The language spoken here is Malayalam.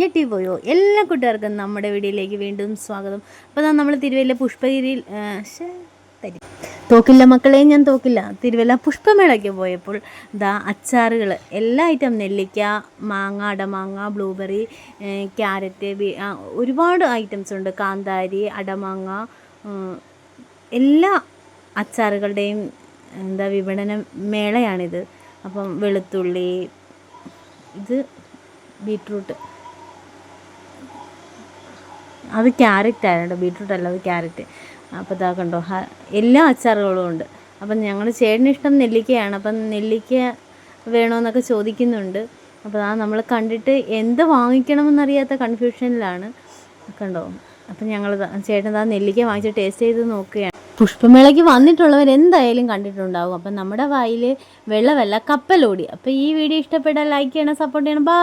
ഞെട്ടിപ്പോയോ? എല്ലാ കൂട്ടുകാർക്കും നമ്മുടെ വീഡിയോയിലേക്ക് വീണ്ടും സ്വാഗതം. അപ്പോൾ നമ്മൾ തിരുവല്ല പുഷ്പഗിരിയിൽ തരും. തോക്കില്ല മക്കളെ ഞാൻ തോക്കില്ല. തിരുവല്ല പുഷ്പമേളയ്ക്ക് പോയപ്പോൾ ദാ അച്ചാറുകൾ എല്ലാ ഐറ്റം നെല്ലിക്ക മാങ്ങ അടമാങ്ങ ബ്ലൂബെറി ക്യാരറ്റ് ഒരുപാട് ഐറ്റംസ് ഉണ്ട്. കാന്താരി അടമാങ്ങ എല്ലാ അച്ചാറുകളുടെയും എന്താ വിപണന മേളയാണിത്. അപ്പം വെളുത്തുള്ളി ഇത് ബീട്രൂട്ട്. അത് ക്യാരറ്റ് ആയിരുന്നു ബീട്രൂട്ട് അല്ല അത് ക്യാരറ്റ്. അപ്പോൾ ഇതാ കണ്ടോ എല്ലാ അച്ചാറുകളും ഉണ്ട്. അപ്പം ഞങ്ങൾ ചേട്ടന് ഇഷ്ടം നെല്ലിക്കയാണ്. അപ്പം നെല്ലിക്ക വേണമെന്നൊക്കെ ചോദിക്കുന്നുണ്ട്. അപ്പോൾ ആ നമ്മൾ കണ്ടിട്ട് എന്ത് വാങ്ങിക്കണമെന്നറിയാത്ത കൺഫ്യൂഷനിലാണ് കണ്ടോ? അപ്പം ഞങ്ങൾ ചേട്ടൻ ആ നെല്ലിക്ക വാങ്ങിച്ച് ടേസ്റ്റ് ചെയ്ത് നോക്കുകയാണ്. പുഷ്പമേളയ്ക്ക് വന്നിട്ടുള്ളവർ എന്തായാലും കണ്ടിട്ടുണ്ടാവും. അപ്പം നമ്മുടെ വായിൽ വെള്ളമല്ല കപ്പലോടി. അപ്പോൾ ഈ വീഡിയോ ഇഷ്ടപ്പെട്ടാൽ ലൈക്ക് ചെയ്യണം സപ്പോർട്ട് ചെയ്യണം. ബൈ